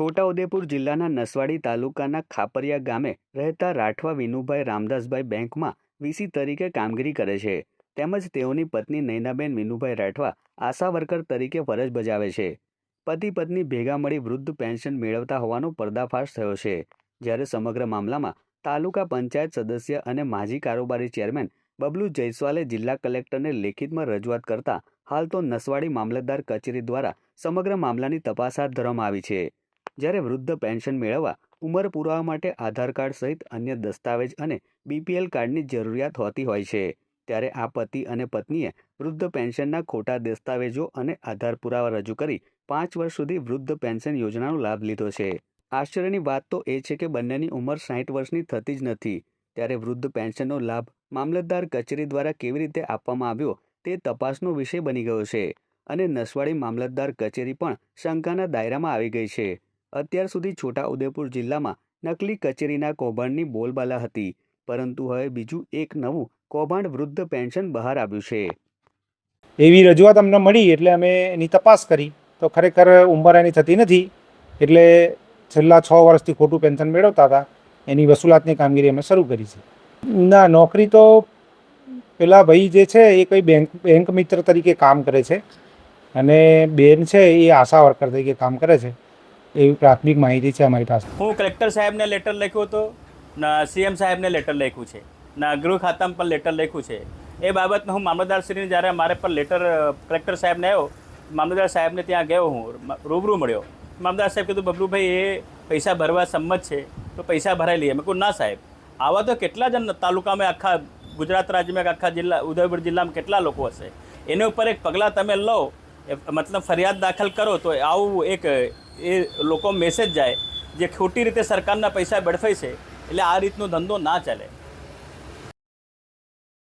છોટાઉદેપુર જિલ્લાના નસવાડી તાલુકાના ખાપરિયા ગામે રહેતા રાઠવા વિનુભાઈ રામદાસભાઈ બેંકમાં વીસી તરીકે કામગીરી કરે છે. તેમજ તેઓની પત્ની નૈનાબેન વિનુભાઈ રાઠવા આશા વર્કર તરીકે ફરજ બજાવે છે. પતિ પત્ની ભેગા મળી વૃદ્ધ પેન્શન મેળવતા હોવાનો પર્દાફાશ થયો છે. જ્યારે સમગ્ર મામલામાં તાલુકા પંચાયત સદસ્ય અને માજી કારોબારી ચેરમેન બબલુ જયસ્વાલે જિલ્લા કલેક્ટરને લેખિતમાં રજૂઆત કરતા હાલ તો નસવાડી મામલતદાર કચેરી દ્વારા સમગ્ર મામલાની તપાસ હાથ ધરવામાં આવી છે. જ્યારે વૃદ્ધ પેન્શન મેળવવા, ઉંમર પુરાવા માટે આધાર કાર્ડ સહિત અન્ય દસ્તાવેજ અને બીપીએલ કાર્ડની જરૂરિયાત હોતી હોય છે. ત્યારે આ પતિ અને પત્નીએ વૃદ્ધ પેન્શનના ખોટા દસ્તાવેજો અને આધાર પુરાવા રજૂ કરી પાંચ વર્ષ સુધી વૃદ્ધ પેન્શન યોજનાનો લાભ લીધો છે. આશ્ચર્યની વાત તો એ છે કે બંનેની ઉંમર સાઠ વર્ષની થતી જ નથી. ત્યારે વૃદ્ધ પેન્શનનો લાભ મામલતદાર કચેરી દ્વારા કેવી રીતે આપવામાં આવ્યો તે તપાસનો વિષય બની ગયો છે અને નસવાડી મામલતદાર કચેરી પણ શંકાના દાયરામાં આવી ગઈ છે. અત્યાર સુધી છોટા ઉદેપુર જિલ્લામાં નકલી કચેરીના કૌભાંડની બોલબાલા હતી. પરંતુ હવે બીજું એક નવું કૌભાંડ વૃદ્ધ પેન્શન બહાર આવ્યું છે. એવી રજૂઆત અમને મળી એટલે અમે એની તપાસ કરી. તો ખરેખર ઉંમર એની થતી નથી. એટલે છેલ્લા છ વર્ષથી ખોટું પેન્શન મેળવતા હતા. એની વસૂલાતની કામગીરી અમે શરૂ કરી છે. ના, નોકરી તો પેલા ભાઈ જે છે એ કંઈ બેંક બેંક મિત્ર તરીકે કામ કરે છે. અને બેન છે એ આશા વર્કર તરીકે કામ કરે છે. એવી પ્રાથમિક માહિતી છે અમારી પાસે. હું કલેક્ટર સાહેબને લેટર લખ્યો હતો ના સીએમ સાહેબને લેટર લખ્યું છે, ના, ગૃહ ખાતામાં પણ લેટર લખ્યું છે. એ બાબતમાં હું મામલતદારશ્રીને જ્યારે મારે પર લેટર કલેક્ટર સાહેબને આવ્યો, મામલતદાર સાહેબને ત્યાં ગયો હું રૂબરૂ મળ્યો. મામલતદાર સાહેબ કીધું, બબલુભાઈ, એ પૈસા ભરવા સંમત છે, તો પૈસા ભરાઈ લઈએ. મેં કહું ના સાહેબ, આવા તો કેટલા જણ તાલુકામાં આખા ગુજરાત રાજ્યમાં આખા જિલ્લા, ઉદયપુર જિલ્લામાં કેટલા લોકો હશે? એના ઉપર એક પગલાં તમે લો મતલબ ફરિયાદ દાખલ કરો તો આવું એક, એ લોકો મેસેજ જાય, જે ખોટી રીતે સરકારના પૈસા બળફાય છે, એટલે આ રીતનો ધંધો ના ચાલે.